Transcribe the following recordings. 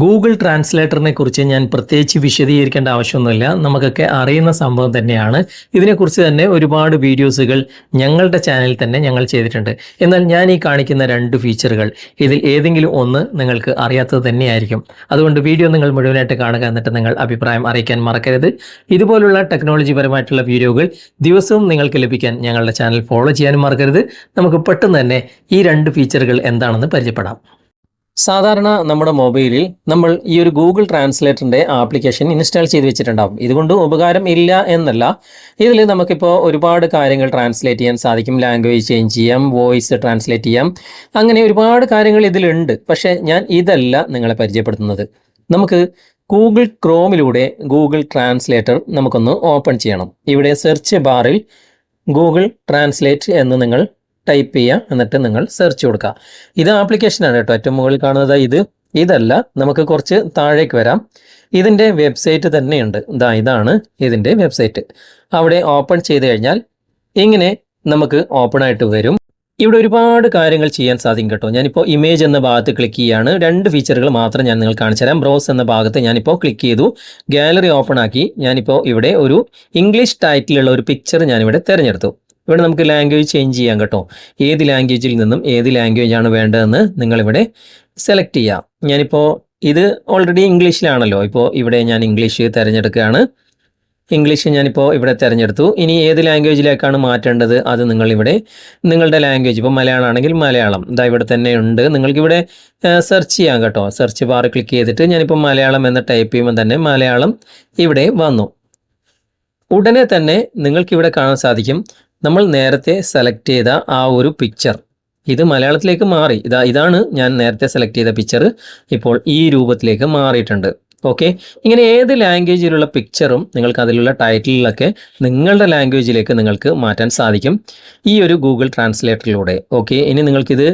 Google ട്രാൻസ്ലേറ്ററിനെ കുറിച്ച് ഞാൻ പ്രത്യേകിച്ച് വിശദീകരിക്കേണ്ട ആവശ്യമൊന്നുമില്ല. നമുക്കൊക്കെ അറിയുന്ന സംഭവം തന്നെയാണ്. ഇതിനെക്കുറിച്ച് തന്നെ ഒരുപാട് വീഡിയോസുകൾ ഞങ്ങളുടെ ചാനലിൽ തന്നെ ഞങ്ങൾ ചെയ്തിട്ടുണ്ട്. എന്നാൽ ഞാൻ ഈ കാണിക്കുന്ന രണ്ട് ഫീച്ചറുകൾ ഇതിൽ ഏതെങ്കിലും ഒന്ന് നിങ്ങൾക്ക് അറിയാത്തത് തന്നെയായിരിക്കും. അതുകൊണ്ട് വീഡിയോ നിങ്ങൾ മുഴുവനായിട്ട് കാണുക എന്നിട്ട് നിങ്ങൾ അഭിപ്രായം അറിയിക്കാൻ മറക്കരുത്. ഇതുപോലുള്ള ടെക്നോളജി പരമായിട്ടുള്ള വീഡിയോകൾ ദിവസവും നിങ്ങൾക്ക് ലഭിക്കാൻ ഞങ്ങളുടെ ചാനൽ ഫോളോ ചെയ്യാനും മറക്കരുത്. നമുക്ക് പെട്ടെന്ന് തന്നെ ഈ രണ്ട് ഫീച്ചറുകൾ എന്താണെന്ന് പരിചയപ്പെടാം. സാധാരണ നമ്മുടെ മൊബൈലിൽ നമ്മൾ ഈ ഒരു ഗൂഗിൾ ട്രാൻസ്ലേറ്ററിന്റെ ആപ്ലിക്കേഷൻ ഇൻസ്റ്റാൾ ചെയ്ത് വെച്ചിട്ടുണ്ടാകും ഇതുകൊണ്ട് ഉപകാരം ഇല്ല എന്നല്ല. ഇതിൽ നമുക്കിപ്പോൾ ഒരുപാട് കാര്യങ്ങൾ ട്രാൻസ്ലേറ്റ് ചെയ്യാൻ സാധിക്കും. ലാംഗ്വേജ് ചേഞ്ച് ചെയ്യാം വോയിസ് ട്രാൻസ്ലേറ്റ് ചെയ്യാം. അങ്ങനെ ഒരുപാട് കാര്യങ്ങൾ ഇതിലുണ്ട്. പക്ഷേ ഞാൻ ഇതല്ല നിങ്ങളെ പരിചയപ്പെടുത്തുന്നത്. നമുക്ക് ഗൂഗിൾ ക്രോമിലൂടെ ഗൂഗിൾ ട്രാൻസ്ലേറ്റർ നമുക്കൊന്ന് ഓപ്പൺ ചെയ്യണം. ഇവിടെ സെർച്ച് ബാറിൽ ഗൂഗിൾ ട്രാൻസ്ലേറ്റ് എന്ന് നിങ്ങൾ ടൈപ്പ് ചെയ്യുക എന്നിട്ട് നിങ്ങൾ സെർച്ച് കൊടുക്കുക. ഇത് ആപ്ലിക്കേഷനാണ് കേട്ടോ. ഏറ്റവും മുകളിൽ കാണുന്നത് ഇത്. ഇതല്ല. നമുക്ക് കുറച്ച് താഴേക്ക് വരാം. ഇതിന്റെ വെബ്സൈറ്റ് തന്നെയുണ്ട്. ഇതാ ഇതാണ് ഇതിന്റെ വെബ്സൈറ്റ് അവിടെ ഓപ്പൺ ചെയ്ത് കഴിഞ്ഞാൽ ഇങ്ങനെ നമുക്ക് ഓപ്പൺ ആയിട്ട് വരും. ഇവിടെ ഒരുപാട് കാര്യങ്ങൾ ചെയ്യാൻ സാധിക്കും കേട്ടോ. ഞാനിപ്പോൾ ഇമേജ് എന്ന ഭാഗത്ത് ക്ലിക്ക് ചെയ്യാണ്. രണ്ട് ഫീച്ചറുകൾ മാത്രം ഞാൻ നിങ്ങൾ കാണിച്ചു തരാം. ബ്രോസ് എന്ന ഭാഗത്ത് ഞാനിപ്പോൾ ക്ലിക്ക് ചെയ്തു. ഗാലറി ഓപ്പൺ ആക്കി ഞാനിപ്പോൾ ഇവിടെ ഒരു ഇംഗ്ലീഷ് ടൈറ്റിലുള്ള ഒരു പിക്ചർ ഞാനിവിടെ തിരഞ്ഞെടുത്തു. ഇവിടെ നമുക്ക് ലാംഗ്വേജ് ചേഞ്ച് ചെയ്യാം കേട്ടോ. ഏത് ലാംഗ്വേജിൽ നിന്നും ഏത് ലാംഗ്വേജ് ആണ് വേണ്ടതെന്ന് നിങ്ങളിവിടെ സെലക്ട് ചെയ്യാം. ഞാനിപ്പോൾ ഇത് ഓൾറെഡി ഇംഗ്ലീഷിലാണല്ലോ ഇപ്പോൾ ഇവിടെ ഞാൻ ഇംഗ്ലീഷ് തിരഞ്ഞെടുക്കുകയാണ്. ഇംഗ്ലീഷ് ഞാനിപ്പോൾ ഇവിടെ തിരഞ്ഞെടുത്തു. ഇനി ഏത് ലാംഗ്വേജിലേക്കാണ് മാറ്റേണ്ടത്? അത് നിങ്ങളിവിടെ നിങ്ങളുടെ ലാംഗ്വേജ് ഇപ്പോൾ മലയാളം ആണെങ്കിൽ മലയാളം. ഇതാ ഇവിടെ തന്നെ ഉണ്ട്. നിങ്ങൾക്കിവിടെ സെർച്ച് ചെയ്യാം കേട്ടോ. സെർച്ച് ബാർ ക്ലിക്ക് ചെയ്തിട്ട് ഞാനിപ്പോൾ മലയാളം എന്ന് ടൈപ്പ് ചെയ്യുമ്പോൾ തന്നെ മലയാളം ഇവിടെ വന്നു. ഉടനെ തന്നെ നിങ്ങൾക്കിവിടെ കാണാൻ സാധിക്കും. നമ്മൾ നേരത്തെ സെലക്ട് ചെയ്ത ആ ഒരു പിക്ചർ ഇത് മലയാളത്തിലേക്ക് മാറി. ഇതാ ഇതാണ് ഞാൻ നേരത്തെ സെലക്ട് ചെയ്ത പിക്ചർ ഇപ്പോൾ ഈ രൂപത്തിലേക്ക് മാറിയിട്ടുണ്ട്. ഓക്കെ ഇങ്ങനെ ഏത് ലാംഗ്വേജിലുള്ള പിക്ചറും നിങ്ങൾക്ക് അതിലുള്ള ടൈറ്റിലൊക്കെ നിങ്ങളുടെ ലാംഗ്വേജിലേക്ക് നിങ്ങൾക്ക് മാറ്റാൻ സാധിക്കും. ഈ ഒരു ഗൂഗിൾ ട്രാൻസ്ലേറ്ററിലൂടെ ഓക്കെ ഇനി നിങ്ങൾക്കിത്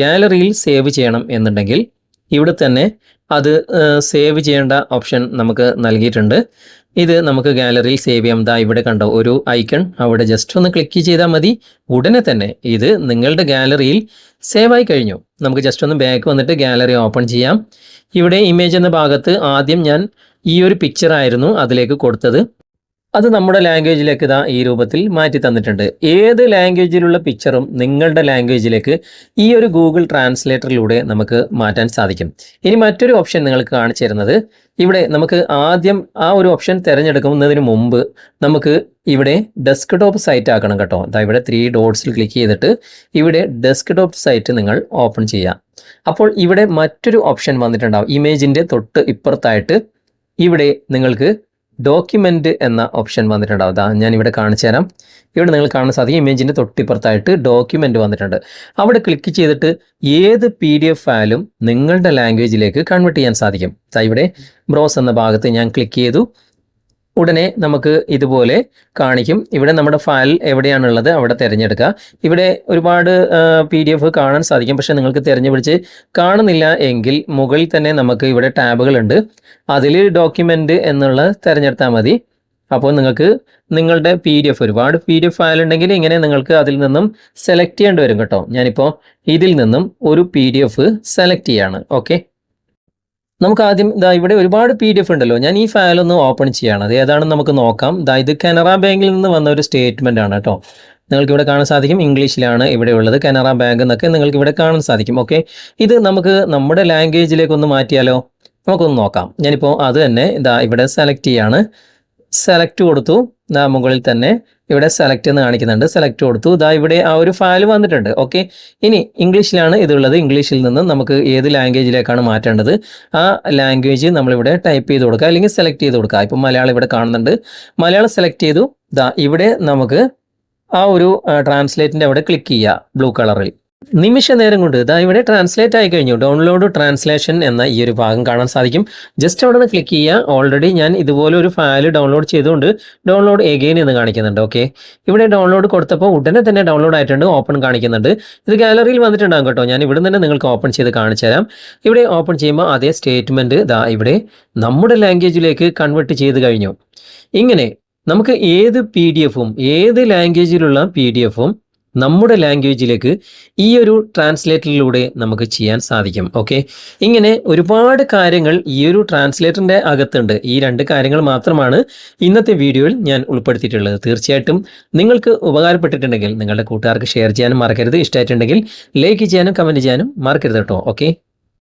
ഗാലറിയിൽ സേവ് ചെയ്യണം എന്നുണ്ടെങ്കിൽ ഇവിടെ തന്നെ അത് സേവ് ചെയ്യേണ്ട ഓപ്ഷൻ നമുക്ക് നൽകിയിട്ടുണ്ട്. ഇത് നമുക്ക് ഗാലറിയിൽ സേവ് ചെയ്യാം. ദാ ഇവിടെ കണ്ടോ ഒരു ഐക്കൺ അവിടെ ജസ്റ്റ് ഒന്ന് ക്ലിക്ക് ചെയ്താൽ മതി. ഉടനെ തന്നെ ഇത് നിങ്ങളുടെ ഗാലറിയിൽ സേവ് ആയി കഴിഞ്ഞു. നമുക്ക് ജസ്റ്റ് ഒന്ന് ബാക്ക് വന്നിട്ട് ഗാലറി ഓപ്പൺ ചെയ്യാം. ഇവിടെ ഇമേജ് എന്ന ഭാഗത്ത് ആദ്യം ഞാൻ ഈ ഒരു പിക്ചർ ആയിരുന്നു അതിലേക്ക് കൊടുത്തത്. അത് നമ്മുടെ ലാംഗ്വേജിലേക്ക് ഇതാ ഈ രൂപത്തിൽ മാറ്റി തന്നിട്ടുണ്ട്. ഏത് ലാംഗ്വേജിലുള്ള പിക്ചറും നിങ്ങളുടെ ലാംഗ്വേജിലേക്ക് ഈ ഒരു ഗൂഗിൾ ട്രാൻസ്ലേറ്ററിലൂടെ നമുക്ക് മാറ്റാൻ സാധിക്കും. ഇനി മറ്റൊരു ഓപ്ഷൻ നിങ്ങൾക്ക് കാണിച്ചു തരുന്നത്. ഇവിടെ നമുക്ക് ആദ്യം ആ ഒരു ഓപ്ഷൻ തിരഞ്ഞെടുക്കുന്നതിന് മുമ്പ് നമുക്ക് ഇവിടെ ഡെസ്ക്ടോപ്പ് സൈറ്റ് ആക്കണം കേട്ടോ. അതാ ഇവിടെ ത്രീ ഡോട്ട്സിൽ ക്ലിക്ക് ചെയ്തിട്ട് ഇവിടെ ഡെസ്ക്ടോപ്പ് സൈറ്റ് നിങ്ങൾ ഓപ്പൺ ചെയ്യാം. അപ്പോൾ ഇവിടെ മറ്റൊരു ഓപ്ഷൻ വന്നിട്ടുണ്ടാവും. ഇമേജിന്റെ തൊട്ട് ഇപ്പുറത്തായിട്ട് ഇവിടെ നിങ്ങൾക്ക് ഡോക്യുമെന്റ് എന്ന ഓപ്ഷൻ വന്നിട്ടുണ്ടാവും അതാ ഞാൻ ഇവിടെ കാണിച്ചു തരാം. ഇവിടെ നിങ്ങൾ കാണാൻ സാധിക്കും ഇമേജിന്റെ തൊട്ടിപ്പുറത്തായിട്ട് ഡോക്യുമെന്റ് വന്നിട്ടുണ്ട്. അവിടെ ക്ലിക്ക് ചെയ്തിട്ട് ഏത് പി ഡി എഫ് ഫയലും നിങ്ങളുടെ ലാംഗ്വേജിലേക്ക് കൺവേർട്ട് ചെയ്യാൻ സാധിക്കും. ഇവിടെ ബ്രോസ് എന്ന ഭാഗത്ത് ഞാൻ ക്ലിക്ക് ചെയ്തു. ഉടനെ നമുക്ക് ഇതുപോലെ കാണിക്കും. ഇവിടെ നമ്മുടെ ഫയൽ എവിടെയാണുള്ളത് അവിടെ തിരഞ്ഞെടുക്കുക. ഇവിടെ ഒരുപാട് പി ഡി എഫ് കാണാൻ സാധിക്കും. പക്ഷേ നിങ്ങൾക്ക് തിരഞ്ഞു പിടിച്ച് കാണുന്നില്ല എങ്കിൽ മുകളിൽ തന്നെ നമുക്ക് ഇവിടെ ടാബുകളുണ്ട്. അതിൽ ഡോക്യുമെന്റ് എന്നുള്ളത് തിരഞ്ഞെടുത്താൽ മതി. അപ്പോൾ നിങ്ങൾക്ക് നിങ്ങളുടെ പി ഡി എഫ് ഒരുപാട് പി ഡി എഫ് ഫയൽ ഉണ്ടെങ്കിൽ ഇങ്ങനെ നിങ്ങൾക്ക് അതിൽ നിന്നും സെലക്ട് ചെയ്യേണ്ടി വരും കേട്ടോ. ഞാനിപ്പോൾ ഇതിൽ നിന്നും ഒരു പി ഡി എഫ് സെലക്ട് ചെയ്യാണ്. ഓക്കെ? നമുക്ക് ആദ്യം ഇതാ ഇവിടെ ഒരുപാട് പി ഡി എഫ് ഉണ്ടല്ലോ. ഞാൻ ഈ ഫയൽ ഒന്ന് ഓപ്പൺ ചെയ്യാണ്. അത് ഏതാണെന്ന് നമുക്ക് നോക്കാം. ഇതാ ഇത് കനറ ബാങ്കിൽ നിന്ന് വന്ന ഒരു സ്റ്റേറ്റ്മെന്റ് ആണ് കേട്ടോ. നിങ്ങൾക്ക് ഇവിടെ കാണാൻ സാധിക്കും. ഇംഗ്ലീഷിലാണ് ഇവിടെ ഉള്ളത്. കനറ ബാങ്ക് എന്നൊക്കെ നിങ്ങൾക്ക് ഇവിടെ കാണാൻ സാധിക്കും. ഓക്കെ ഇത് നമുക്ക് നമ്മുടെ ലാംഗ്വേജിലേക്ക് ഒന്ന് മാറ്റിയാലോ? നമുക്കൊന്ന് നോക്കാം. ഞാനിപ്പോൾ അത് തന്നെ ഇതാ ഇവിടെ സെലക്ട് ചെയ്യാണ്. സെലക്ട് കൊടുത്തു. മുകളിൽ തന്നെ ഇവിടെ സെലക്ട് എന്ന് കാണിക്കുന്നുണ്ട്. സെലക്ട് കൊടുത്തു. ഇതാ ഇവിടെ ആ ഒരു ഫയൽ വന്നിട്ടുണ്ട്. ഓക്കെ ഇനി ഇംഗ്ലീഷിലാണ് ഇതുള്ളത്. ഇംഗ്ലീഷിൽ നിന്ന് നമുക്ക് ഏത് ലാംഗ്വേജിലേക്കാണ് മാറ്റേണ്ടത്? ആ ലാംഗ്വേജ് നമ്മളിവിടെ ടൈപ്പ് ചെയ്ത് കൊടുക്കുക. അല്ലെങ്കിൽ സെലക്ട് ചെയ്ത് കൊടുക്കുക. ഇപ്പം മലയാളം ഇവിടെ കാണുന്നുണ്ട്. മലയാളം സെലക്ട് ചെയ്തു. ദാ ഇവിടെ നമുക്ക് ആ ഒരു ട്രാൻസ്ലേറ്റിന്റെ അവിടെ ക്ലിക്ക് ചെയ്യുക. ബ്ലൂ കളറിൽ നിമിഷ നേരം കൊണ്ട് ഇതാ ഇവിടെ ട്രാൻസ്ലേറ്റ് ആയി കഴിഞ്ഞു. ഡൗൺലോഡ് ട്രാൻസ്ലേഷൻ എന്ന ഈ ഒരു ഭാഗം കാണാൻ സാധിക്കും. ജസ്റ്റ് അവിടെ നിന്ന് ക്ലിക്ക് ചെയ്യുക. ഓൾറെഡി ഞാൻ ഇതുപോലെ ഒരു ഫയൽ ഡൗൺലോഡ് ചെയ്തുകൊണ്ട് ഡൗൺലോഡ് എഗെയിൻ എന്ന് കാണിക്കുന്നുണ്ട്. ഓക്കെ ഇവിടെ ഡൗൺലോഡ് കൊടുത്തപ്പോൾ ഉടനെ തന്നെ ഡൗൺലോഡ് ആയിട്ടുണ്ട് ഓപ്പൺ കാണിക്കുന്നുണ്ട്. ഇത് ഗാലറിയിൽ വന്നിട്ടുണ്ടാകും കേട്ടോ. ഞാൻ ഇവിടെ തന്നെ നിങ്ങൾക്ക് ഓപ്പൺ ചെയ്ത് കാണിച്ചു തരാം. ഇവിടെ ഓപ്പൺ ചെയ്യുമ്പോൾ അതേ സ്റ്റേറ്റ്മെന്റ് ഇതാ ഇവിടെ നമ്മുടെ ലാംഗ്വേജിലേക്ക് കൺവേർട്ട് ചെയ്ത് കഴിഞ്ഞു. ഇങ്ങനെ നമുക്ക് ഏത് പി ഡി എഫും ഏത് ലാംഗ്വേജിലുള്ള പി ഡി എഫും നമ്മുടെ ലാംഗ്വേജിലേക്ക് ഈ ഒരു ട്രാൻസ്ലേറ്ററിലൂടെ നമുക്ക് ചെയ്യാൻ സാധിക്കും. ഓക്കെ ഇങ്ങനെ ഒരുപാട് കാര്യങ്ങൾ ഈ ഒരു ട്രാൻസ്ലേറ്ററിന്റെ അകത്തുണ്ട്. ഈ രണ്ട് കാര്യങ്ങൾ മാത്രമാണ് ഇന്നത്തെ വീഡിയോയിൽ ഞാൻ ഉൾപ്പെടുത്തിയിട്ടുള്ളത്. തീർച്ചയായിട്ടും നിങ്ങൾക്ക് ഉപകാരപ്പെട്ടിട്ടുണ്ടെങ്കിൽ നിങ്ങളുടെ കൂട്ടുകാർക്ക് ഷെയർ ചെയ്യാനും മറക്കരുത്. ഇഷ്ടമായിട്ടുണ്ടെങ്കിൽ ലൈക്ക് ചെയ്യാനും കമന്റ് ചെയ്യാനും മറക്കരുത് കേട്ടോ ഓക്കെ